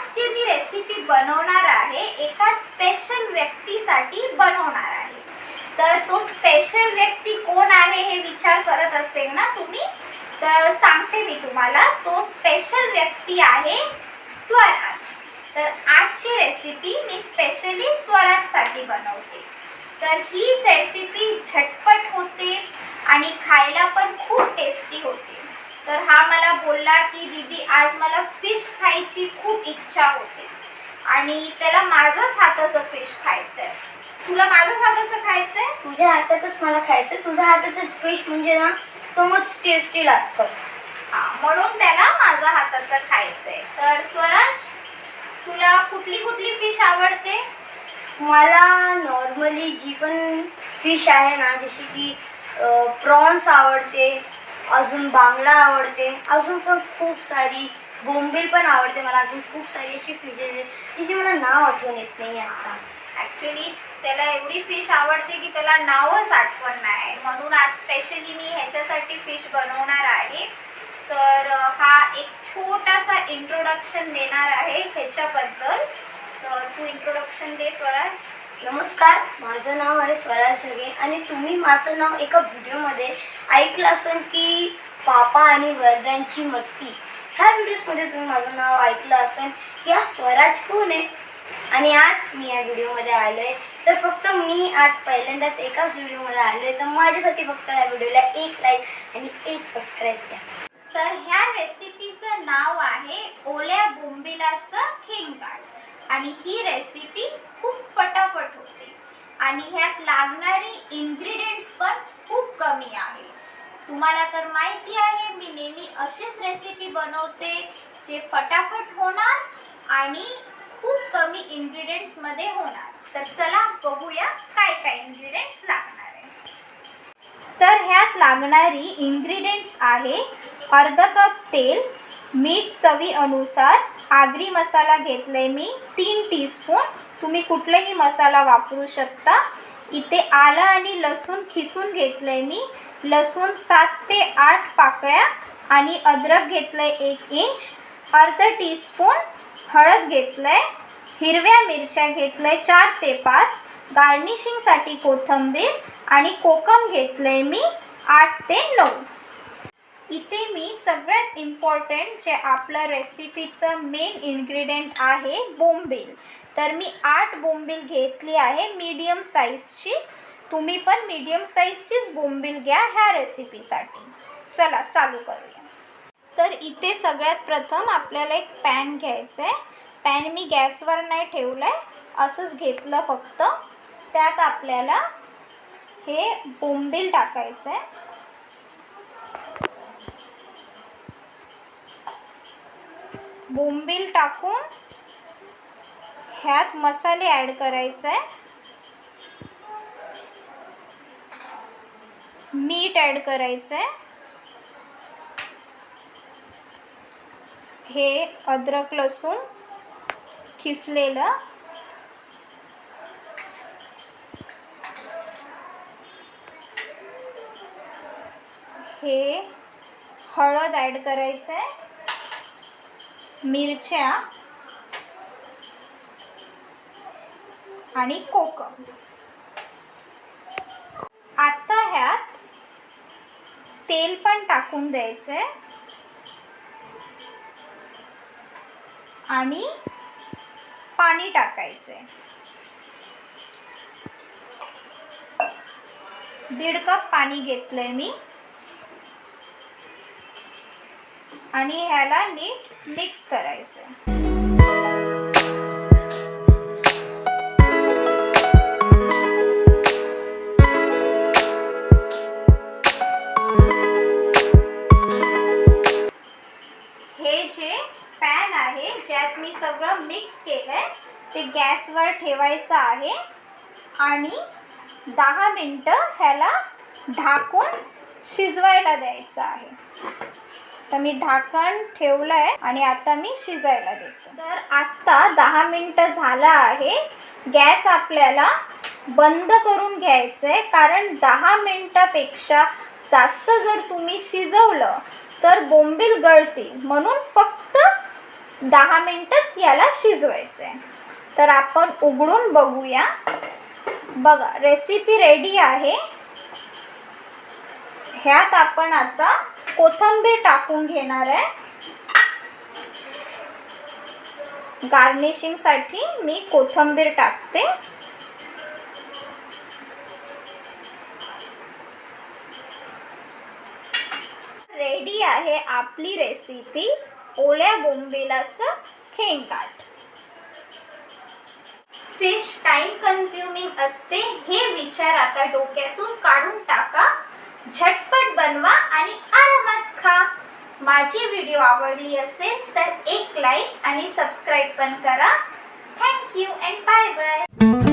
आज जे मी रेसिपी बनवणार आहे एका स्पेशल व्यक्तीसाठी बनवणार आहे. तर तो स्पेशल व्यक्ती कोण आहे हे विचार करत असेल ना तुम्ही तर सांगते मी तुम्हाला. तो स्पेशल व्यक्ती आहे स्वराज. तर आजची रेसिपी मी स्पेशली स्वराजसाठी बनवते. तर ही रेसिपी झटपट होते आणि खायला पण खूप टेस्टी होते. तर हा मला बोलला की दीदी आज मला फिश खायची खूप इच्छा होते आणि त्याला माझंच हाताचं फिश खायचं आहे तुला माझंच हाताचं खायचं आहे तुझ्या हातातच मला खायचं तुझ्या हाताचं फिश म्हणजे ना तो मग टेस्टी लागतं. हा म्हणून त्याला माझं हाताचं खायचं आहे तर स्वराज तुला कुठली कुठली फिश आवडते? मला नॉर्मली जी पण फिश आहे ना जशी की प्रॉन्स आवडते अजून बांगडा आवडते. अजून पण खूप सारी बोंबील पण आवडते मला. अजून खूप सारी अशी फिशेस आहेत तिची मला नाव आठवण येत नाही आता. ॲक्च्युली त्याला एवढी फिश आवडते की त्याला नावच आठवण नाही. म्हणून आज स्पेशली मी ह्याच्यासाठी फिश बनवणार आहे. तर हा एक छोटासा इंट्रोडक्शन देणार आहे ह्याच्याबद्दल. तर तू इंट्रोडक्शन दे स्वराज. नमस्कार माझं नाव आहे स्वराज ढगे आणि तुम्ही माझं नाव एका व्हिडिओमध्ये ऐकलं असेल की पापा आणि वर्ध्यांची मस्ती. ह्या व्हिडिओजमध्ये तुम्ही माझं नाव ऐकलं असेल की हा स्वराज कोण आहे? आणि आज मी या व्हिडिओमध्ये आलो आहे तर फक्त मी आज पहिल्यांदाच एकाच व्हिडिओमध्ये आलो आहे तर माझ्यासाठी फक्त या व्हिडिओला एक लाईक आणि एक सबस्क्राईब द्या. तर ह्या रेसिपीचं नाव आहे ओल्या बोंबिलाचं खेंगाळ आणि ही रेसिपी खूप फटाफट होते. आणि ह्यात लागणारी इन्ग्रेडियंट्स पण खूप कमी आहे. तुम्हाला तर माहिती आहे मी नेहमी अशीच रेसिपी बनवते जे फटाफट होणार आणि खूप कमी इन्ग्रेडियंट्समध्ये होणार. तर चला बघूया काय काय इन्ग्रेडियंट्स लागणार आहे. तर ह्यात लागणारी इन्ग्रेडियंट्स आहे अर्ध कप तेल मीठ चवी अनुसार आगरी मसाला घेतलाय मी तीन टीस्पून तुम्ही कुठलेही मसाला वापरू शकता. इथे आलं आणि लसूण खिसून घेतलं आहे मी. लसूण सात ते आठ पाकळ्या आणि अद्रक घेतलं आहे एक इंच. अर्ध टीस्पून हळद घेतलंय. हिरव्या मिरच्या घेतलं आहे चार ते पाच. गार्निशिंगसाठी कोथिंबीर आणि कोकम घेतलं आहे मी आठ ते नऊ. इथे मी सगळ्यात इम्पॉर्टंट जे आपलं रेसिपीचं मेन इन्ग्रेडियंट आहे बोंबील. तर मी आठ बोंबील घेतली आहे मीडियम साईजची तुम्ही पण मीडियम साईजचीच बोंबील घ्या ह्या रेसिपीसाठी चला चालू करूया. तर इथे सगळ्यात प्रथम आपल्याला एक पॅन घ्यायचं आहे पॅन मी गॅसवर नाही ठेवलं आहे असंच घेतलं फक्त. त्यात आपल्याला हे बोंबील टाकायचं आहे बोंबील टाकून ह्यात मसाले ॲड करायचे आहे मीठ ॲड करायचं आहे हे अद्रक लसूण खिसलेलं. हे हळद ॲड करायचं आहे मिरच्या. आणि कोकम. आता ह्यात तेल पण टाकून द्यायचं आहे आणि पाणी टाकायचं आहे दीड कप पाणी घेतलंय मी. आणि ह्याला नीट मिक्स करायचं ते गॅसवर ठेवायचं आहे आणि दहा मिनटं ह्याला ढाकून शिजवायला द्यायचं आहे. तर मी ढाकण ठेवलं आहे आणि आता मी शिजायला देते. तर आत्ता दहा मिनटं झालं आहे. गॅस आपल्याला बंद करून घ्यायचं आहे कारण दहा मिनटापेक्षा जास्त जर तुम्ही शिजवलं तर बोंबील गळतील. म्हणून फक्त दहा मिनटंच याला शिजवायचं आहे तर आपण उघडून बघूया. बघा रेसिपी रेडी आहे. ह्यात आपण आता कोथिंबीर टाकून घेणार आहे. गार्निशिंगसाठी मी कोथिंबीर टाकते. रेडी आहे आपली रेसिपी ओल्या बोंबिलाचं खेंगाट. फिश टाइम कन्झ्युमिंग असते हे विचार आता डोक्यातून काढून टाका. झटपट बनवा आणि आरामात खा. माझी व्हिडिओ आवडली असेल तर एक लाईक आणि सबस्क्राईब पण करा. Thank you and bye bye